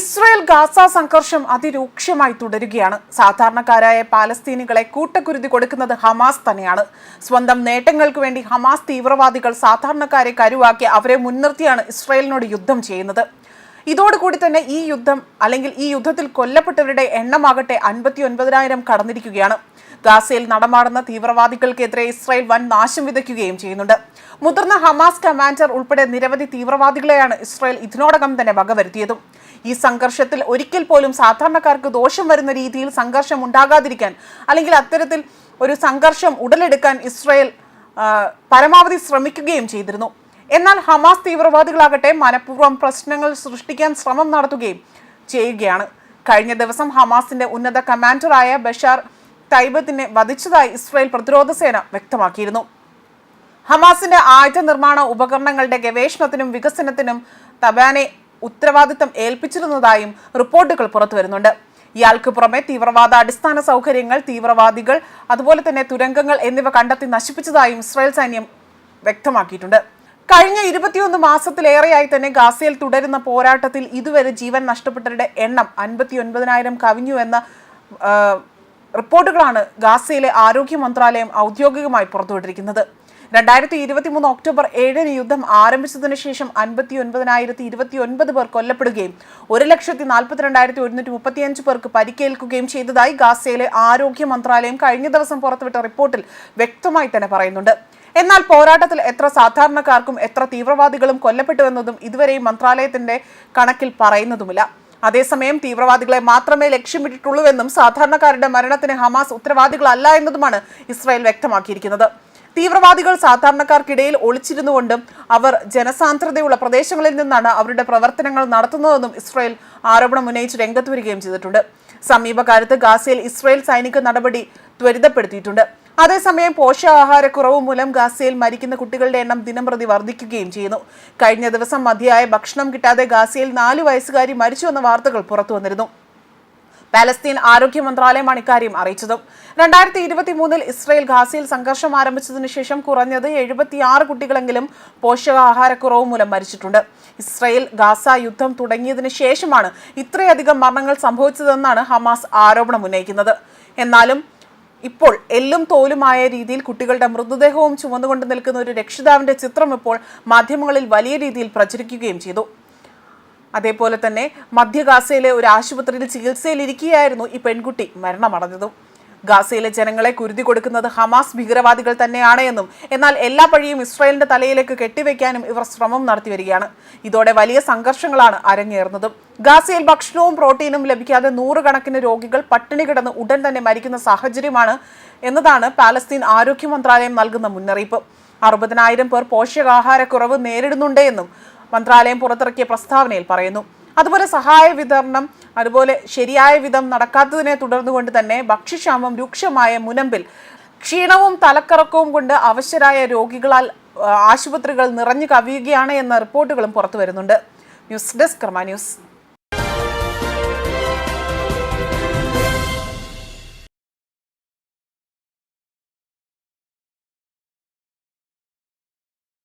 Israel Gaza സംഘർഷം അതിരൂക്ഷമായി തുടരുകയാണ്. സാധാരണക്കാരായ പാലസ്തീനികളെ കൂട്ടക്കുരുതി കൊടുക്കുന്നത് ഹമാസ് തന്നെയാണ്. സ്വന്തം നേട്ടങ്ങൾക്ക് വേണ്ടി ഹമാസ് തീവ്രവാദികൾ സാധാരണക്കാരെ കരുവാക്കി അവരെ മുൻനിർത്തിയാണ് ഇസ്രയേലിനോട് യുദ്ധം ചെയ്യുന്നത്. ഇതോടുകൂടി തന്നെ ഈ യുദ്ധം അല്ലെങ്കിൽ ഈ യുദ്ധത്തിൽ കൊല്ലപ്പെട്ടവരുടെ എണ്ണമാകട്ടെ അൻപത്തി ഒൻപതിനായിരം കടന്നിരിക്കുകയാണ്. ഗാസയിൽ നടമാടുന്ന തീവ്രവാദികൾക്കെതിരെ ഇസ്രായേൽ വൻ നാശം വിതയ്ക്കുകയും ചെയ്യുന്നുണ്ട്. മുതിർന്ന ഹമാസ് കമാൻഡർ ഉൾപ്പെടെ നിരവധി തീവ്രവാദികളെയാണ് ഇസ്രായേൽ ഇതിനോടകം തന്നെ വകവരുത്തിയതും. ഈ സംഘർഷത്തിൽ ഒരിക്കൽ പോലും സാധാരണക്കാർക്ക് ദോഷം വരുന്ന രീതിയിൽ സംഘർഷം ഉണ്ടാകാതിരിക്കാൻ അല്ലെങ്കിൽ അത്തരത്തിൽ ഒരു സംഘർഷം ഉടലെടുക്കാൻ ഇസ്രയേൽ പരമാവധി ശ്രമിക്കുകയും ചെയ്തിരുന്നു. എന്നാൽ ഹമാസ് തീവ്രവാദികളാകട്ടെ മനഃപൂർവം പ്രശ്നങ്ങൾ സൃഷ്ടിക്കാൻ ശ്രമം നടത്തുകയും ചെയ്യുകയാണ്. കഴിഞ്ഞ ദിവസം ഹമാസിന്റെ ഉന്നത കമാൻഡറായ ബഷാർ തൈബത്തിനെ വധിച്ചതായി ഇസ്രായേൽ പ്രതിരോധ സേന വ്യക്തമാക്കിയിരുന്നു. ഹമാസിന്റെ ആയുധ നിർമ്മാണ ഉപകരണങ്ങളുടെ ഗവേഷണത്തിനും വികസനത്തിനും തബാനെ ഉത്തരവാദിത്തം ഏൽപ്പിച്ചിരുന്നതായും റിപ്പോർട്ടുകൾ പുറത്തുവരുന്നുണ്ട് ഇയാൾക്ക് പുറമെ തീവ്രവാദ അടിസ്ഥാന സൗകര്യങ്ങൾ തീവ്രവാദികൾ അതുപോലെ തന്നെ തുരങ്കങ്ങൾ എന്നിവ കണ്ടെത്തി നശിപ്പിച്ചതായും ഇസ്രായേൽ സൈന്യം വ്യക്തമാക്കിയിട്ടുണ്ട്. കഴിഞ്ഞ ഇരുപത്തിയൊന്ന് മാസത്തിലേറെയായി തന്നെ ഗാസയിൽ തുടരുന്ന പോരാട്ടത്തിൽ ഇതുവരെ ജീവൻ നഷ്ടപ്പെട്ടവരുടെ എണ്ണം അൻപത്തി ഒൻപതിനായിരം കവിഞ്ഞു എന്ന റിപ്പോർട്ടുകളാണ് ഗാസയിലെ ആരോഗ്യ മന്ത്രാലയം ഔദ്യോഗികമായി പുറത്തുവിട്ടിരിക്കുന്നത്. രണ്ടായിരത്തി ഇരുപത്തി മൂന്ന് ഒക്ടോബർ ഏഴിന് യുദ്ധം ആരംഭിച്ചതിനു ശേഷം അൻപത്തി ഒൻപതിനായിരത്തി ഇരുപത്തി ഒൻപത് പേർ കൊല്ലപ്പെടുകയും ഒരു ലക്ഷത്തി നാൽപ്പത്തിരണ്ടായിരത്തി ഒരുന്നൂറ്റി മുപ്പത്തിയഞ്ച് പേർക്ക് പരിക്കേൽക്കുകയും ചെയ്തതായി ഗാസയിലെ ആരോഗ്യ മന്ത്രാലയം കഴിഞ്ഞ ദിവസം പുറത്തുവിട്ട റിപ്പോർട്ടിൽ വ്യക്തമായി തന്നെ പറയുന്നുണ്ട്. എന്നാൽ പോരാട്ടത്തിൽ എത്ര സാധാരണക്കാർക്കും എത്ര തീവ്രവാദികളും കൊല്ലപ്പെട്ടുവെന്നതും ഇതുവരെയും മന്ത്രാലയത്തിന്റെ കണക്കിൽ പറയുന്നതുമില്ല. അതേസമയം തീവ്രവാദികളെ മാത്രമേ ലക്ഷ്യമിട്ടിട്ടുള്ളൂവെന്നും സാധാരണക്കാരുടെ മരണത്തിന് ഹമാസ് ഉത്തരവാദികളല്ല എന്നതുമാണ് ഇസ്രായേൽ വ്യക്തമാക്കിയിരിക്കുന്നത്. തീവ്രവാദികൾ സാധാരണക്കാർക്കിടയിൽ ഒളിച്ചിരുന്നുകൊണ്ടും അവർ ജനസാന്ദ്രതയുള്ള പ്രദേശങ്ങളിൽ നിന്നാണ് അവരുടെ പ്രവർത്തനങ്ങൾ നടത്തുന്നതെന്നും ഇസ്രായേൽ ആരോപണം ഉന്നയിച്ച് രംഗത്ത് വരികയും ചെയ്തിട്ടുണ്ട്. സമീപകാലത്ത് ഗാസയിൽ ഇസ്രയേൽ സൈനിക നടപടി ത്വരിതപ്പെടുത്തിയിട്ടുണ്ട്. അതേസമയം പോഷകാഹാരക്കുറവ് മൂലം ഗാസയിൽ മരിക്കുന്ന കുട്ടികളുടെ എണ്ണം ദിനംപ്രതി വർദ്ധിക്കുകയും ചെയ്യുന്നു. കഴിഞ്ഞ ദിവസം മതിയായ ഭക്ഷണം കിട്ടാതെ ഗാസയിൽ നാല് വയസ്സുകാരി മരിച്ചു എന്ന വാർത്തകൾ പുറത്തു വന്നിരുന്നു പാലസ്തീൻ ആരോഗ്യ മന്ത്രാലയമാണ് ഇക്കാര്യം അറിയിച്ചത്. രണ്ടായിരത്തി ഇരുപത്തി മൂന്നിൽ ഇസ്രയേൽ ഗാസയിൽ സംഘർഷം ആരംഭിച്ചതിനു ശേഷം കുറഞ്ഞത് എഴുപത്തിയാറ് കുട്ടികളെങ്കിലും പോഷകാഹാരക്കുറവ് മൂലം മരിച്ചിട്ടുണ്ട്. ഇസ്രയേൽ ഗാസ യുദ്ധം തുടങ്ങിയതിനു ശേഷമാണ് ഇത്രയധികം മരണങ്ങൾ സംഭവിച്ചതെന്നാണ് ഹമാസ് ആരോപണം ഉന്നയിക്കുന്നത്. എന്നാലും ഇപ്പോൾ എല്ലും തോലുമായ രീതിയിൽ കുട്ടികളുടെ മൃതദേഹവും ചുമന്നുകൊണ്ട് നിൽക്കുന്ന ഒരു രക്ഷിതാവിന്റെ ചിത്രം ഇപ്പോൾ മാധ്യമങ്ങളിൽ വലിയ രീതിയിൽ പ്രചരിക്കുകയും ചെയ്തു. അതേപോലെ തന്നെ മധ്യ ഗാസയിലെ ഒരു ആശുപത്രിയിൽ ചികിത്സയിലിരിക്കുകയായിരുന്നു ഈ പെൺകുട്ടി മരണമടഞ്ഞതും. ഗാസയിലെ ജനങ്ങളെ കുരുതി കൊടുക്കുന്നത് ഹമാസ് ഭീകരവാദികൾ തന്നെയാണ് എന്നും എന്നാൽ എല്ലാ പഴിയും ഇസ്രായേലിന്റെ തലയിലേക്ക് കെട്ടിവെക്കാനും ഇവർ ശ്രമം നടത്തി വരികയാണ്. ഇതോടെ വലിയ സംഘർഷങ്ങളാണ് അരങ്ങേറുന്നതും. ഗാസയിൽ ഭക്ഷണവും പ്രോട്ടീനും ലഭിക്കാതെ നൂറുകണക്കിന് രോഗികൾ പട്ടിണി കിടന്ന് ഉടൻ തന്നെ മരിക്കുന്ന സാഹചര്യമാണ് എന്നതാണ് പാലസ്തീൻ ആരോഗ്യ മന്ത്രാലയം നൽകുന്ന മുന്നറിയിപ്പ്. അറുപതിനായിരം പേർ പോഷകാഹാരക്കുറവ് നേരിടുന്നുണ്ട് എന്നും മന്ത്രാലയം പുറത്തിറക്കിയ പ്രസ്താവനയിൽ പറയുന്നു. അതുപോലെ സഹായ വിതരണം അതുപോലെ ശരിയായ വിധം നടക്കാത്തതിനെ തുടർന്നുകൊണ്ട് തന്നെ ഭക്ഷ്യക്ഷാമം രൂക്ഷമായ മുനമ്പിൽ ക്ഷീണവും തലക്കറക്കവും കൊണ്ട് അവശരായ രോഗികളാൽ ആശുപത്രികൾ നിറഞ്ഞു കവിയുകയാണ് എന്ന റിപ്പോർട്ടുകളും പുറത്തു വരുന്നുണ്ട് ന്യൂസ് ഡെസ്ക് കർമ്മ ന്യൂസ്.